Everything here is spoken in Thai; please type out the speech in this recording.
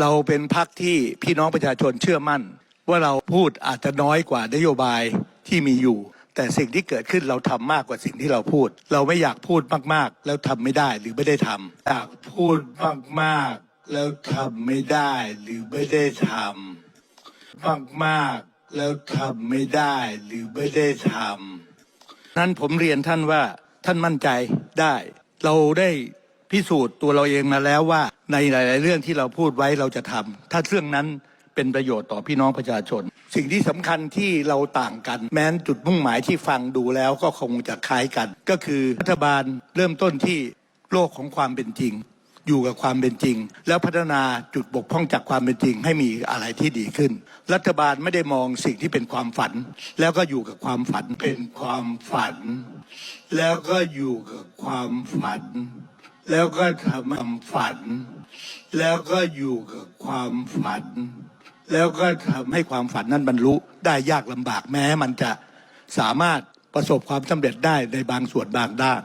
เราเป็นพักที่พี่น้องประชาชนเชื่อมั่น ว่าเราพูดอาจจะน้อยกว่านโยบายที่มีอยู่ แต่สิ่งที่เกิดขึ้นเราทำมากกว่าสิ่งที่เราพูด เราไม่อยากพูดมากๆ แล้วทำไม่ได้หรือไม่ได้ทำอยากพูดมากๆ แล้วทำไม่ได้หรือไม่ได้ทำมากๆ แล้วทำไม่ได้หรือไม่ได้ทำนั้นผมเรียนท่านว่าท่านมั่นใจได้ เราได้ พิสูจน์ตัวเราเองมาแล้วว่า ในหลาย ๆ เรื่องที่เราพูดไว้เราจะทำถ้าเรื่องนั้นเป็นประโยชน์ต่อพี่น้องประชาชน สิ่งที่สำคัญที่เราต่างกัน แม้นจุดมุ่งหมายที่ฟังดูแล้วก็คงจะคล้ายกัน ก็คือรัฐบาลเริ่มต้นที่โลกของความเป็นจริง อยู่กับความเป็นจริง แล้วพัฒนาจุดบกพร่องจากความเป็นจริง ให้มีอะไรที่ดีขึ้น รัฐบาลไม่ได้มองสิ่งที่เป็นความฝัน แล้วก็อยู่กับความฝันเป็นความฝัน แล้วก็อยู่กับความฝัน แล้วก็ทำความฝัน แล้วก็อยู่กับความฝัน แล้วก็ทำให้ความฝันนั้นบรรลุได้ยากลำบากแม้ มันจะสามารถประสบความสำเร็จได้ในบางส่วนบางด้าน